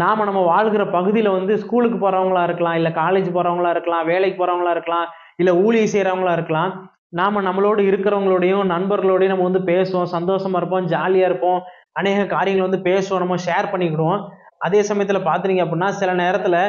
நாம நம்ம வாழ்கிற பகுதியில் வந்து ஸ்கூலுக்கு போகிறவங்களா இருக்கலாம் இல்லை காலேஜ் போகிறவங்களா இருக்கலாம் வேலைக்கு போகிறவங்களா இருக்கலாம் இல்லை ஊழியை செய்கிறவங்களா இருக்கலாம் நாம நம்மளோடு இருக்கிறவங்களோடையும் நண்பர்களோடையும் நம்ம வந்து பேசுவோம் சந்தோஷமாக இருப்போம் ஜாலியாக இருப்போம் அநேக காரியங்கள் வந்து பேசுவோம் நம்ம ஷேர் பண்ணிக்கிடுவோம். அதே சமயத்தில் பார்த்துறீங்க அப்படின்னா சில நேரத்தில்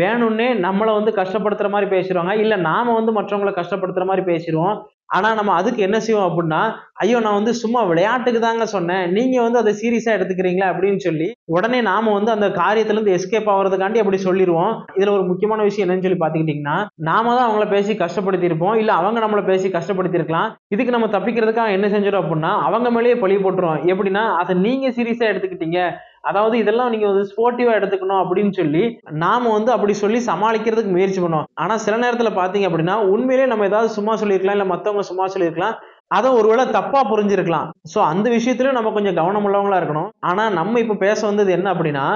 வேணும்னே நம்மளை வந்து கஷ்டப்படுத்துகிற மாதிரி பேசிடுவாங்க இல்லை நாம வந்து மற்றவங்களை கஷ்டப்படுத்துற மாதிரி பேசிடுவோம் ஆனால் நம்ம அதுக்கு என்ன செய்வோம் அப்படின்னா ஐயோ நான் வந்து சும்மா விளையாட்டுக்கு தாங்க சொன்னேன். நீங்கள் வந்து அதை சீரியஸாக எடுத்துக்கிறீங்களா அப்படின்னு சொல்லி உடனே நாம வந்து அந்த காரியத்துலேருந்து எஸ்கேப் ஆகிறதுக்காண்டி அப்படி சொல்லிடுவோம் இதில் ஒரு முக்கியமான விஷயம் என்னன்னு சொல்லி பார்த்துக்கிட்டிங்கன்னா நாம தான் அவங்கள பேசி கஷ்டப்படுத்தியிருப்போம். இல்லை அவங்க நம்மளை பேசி கஷ்டப்படுத்தியிருக்கலாம். இதுக்கு நம்ம தப்பிக்கிறதுக்காக என்ன செஞ்சிடும் அப்படின்னா அவங்க மேலேயே பழி போட்டுருவோம். எப்படின்னா அதை நீங்கள் சீரியஸாக எடுத்துக்கிட்டீங்க. அதாவது இதெல்லாம் நீங்க வந்து ஸ்போர்ட்டிவா எடுத்துக்கணும் அப்படின்னு சொல்லி நாம வந்து அப்படி சொல்லி சமாளிக்கிறதுக்கு முயற்சி பண்ணுவோம் ஆனா சில நேரத்துல பாத்தீங்க அப்படின்னா உண்மையிலேயே நம்ம ஏதாவது சும்மா சொல்லியிருக்கலாம் இல்ல மத்தவங்க சும்மா சொல்லியிருக்கலாம் அதை ஒருவேளை தப்பா புரிஞ்சிருக்கலாம். சோ அந்த விஷயத்திலயும் நம்ம கொஞ்சம் கவனம் உள்ளவங்களா இருக்கணும். ஆனா நம்ம இப்ப பேச வந்தது என்ன அப்படின்னா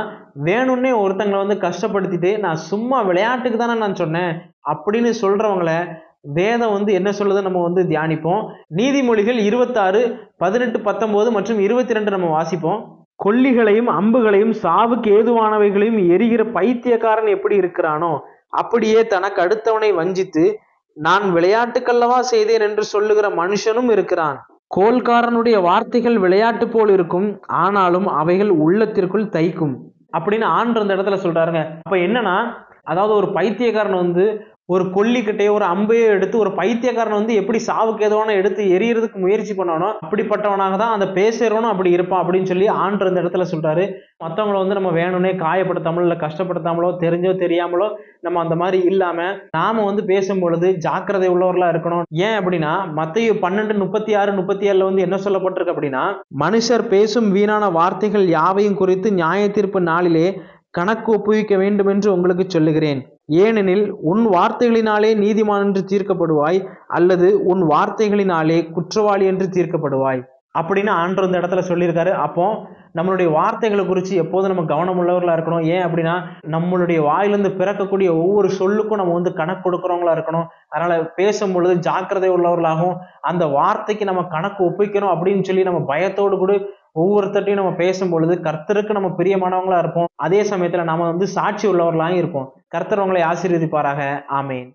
வேணும்னே ஒருத்தங்களை வந்து கஷ்டப்படுத்திட்டு நான் சும்மா விளையாட்டுக்கு தானே நான் சொன்னேன் அப்படின்னு சொல்றவங்கள வேதம் வந்து என்ன சொல்லுது நம்ம வந்து தியானிப்போம். நீதிமொழிகள் இருபத்தாறு பதினெட்டு பத்தொன்பது மற்றும் இருபத்தி ரெண்டு நம்ம வாசிப்போம். கொல்லிகளையும் அம்புகளையும் சாவுக்கு ஏதுவானவைகளையும் எரிகிற பைத்தியக்காரன் எப்படி இருக்கிறானோ அப்படியே தனக்கு அடுத்தவனை வஞ்சித்து நான் விளையாட்டுக்கல்லவா செய்தேன் என்று சொல்லுகிற மனுஷனும் இருக்கிறான். கோல்காரனுடைய வார்த்தைகள் விளையாட்டு போல் இருக்கும் ஆனாலும் அவைகள் உள்ளத்திற்குள் தைக்கும். அப்படின்னு ஆண்டு அந்த இடத்துல சொல்றாருங்க. அப்ப என்னன்னா அதாவது ஒரு பைத்தியக்காரன் வந்து ஒரு கொல்லிக்கிட்டையோ ஒரு அம்பையோ எடுத்து ஒரு பைத்தியக்காரனை வந்து எப்படி சாவுக்கு எதுவான எடுத்து எரியறதுக்கு முயற்சி பண்ணணும் அப்படிப்பட்டவனாக தான் அந்த பேசுறவனும் அப்படி இருப்பான் அப்படின்னு சொல்லி ஆண்டு அந்த இடத்துல சொல்றாரு. மற்றவங்கள வந்து நம்ம வேணும்னே காயப்படுத்தாமலோ இல்லை கஷ்டப்படுத்தாமலோ தெரிஞ்சோ தெரியாமலோ நம்ம அந்த மாதிரி இல்லாம நாம வந்து பேசும் பொழுது ஜாக்கிரதை உள்ளவர்களா இருக்கணும். ஏன் அப்படின்னா மத்திய பன்னெண்டு முப்பத்தி ஆறு முப்பத்தி ஏழுல வந்து என்ன சொல்லப்பட்டிருக்கு அப்படின்னா மனுஷர் பேசும் வீணான வார்த்தைகள் யாவையும் குறித்து நியாய தீர்ப்பு நாளிலே கணக்கு ஒப்புவிக்க வேண்டும் என்று உங்களுக்கு சொல்லுகிறேன். ஏனெனில் உன் வார்த்தைகளினாலே நீதிமான் என்று தீர்க்கப்படுவாய் அல்லது உன் வார்த்தைகளினாலே குற்றவாளி என்று தீர்க்கப்படுவாய். அப்படின்னு ஆண்டவர் இந்த இடத்துல சொல்லியிருக்காரு. அப்போ நம்மளுடைய வார்த்தைகளை குறித்து எப்போதும் நம்ம கவனம் உள்ளவர்களாக இருக்கணும். ஏன் அப்படின்னா நம்மளுடைய வாயிலிருந்து பிறக்கக்கூடிய ஒவ்வொரு சொல்லுக்கும் நம்ம வந்து கணக்கு கொடுக்குறவங்களா இருக்கணும். அதனால் பேசும் பொழுது ஜாக்கிரதை உள்ளவர்களாகவும் அந்த வார்த்தைக்கு நம்ம கணக்கு ஒப்பிக்கணும் அப்படின்னு சொல்லி நம்ம பயத்தோடு கூட ஒவ்வொருத்தட்டையும் நம்ம பேசும் பொழுது கர்த்தருக்கு நம்ம பிரியமானவங்களா இருப்போம். அதே சமயத்துல நாம வந்து சாட்சி உள்ளவர்களாக இருப்போம். கர்த்தர் உங்களை ஆசீர்வதிப்பாராக. ஆமேன்.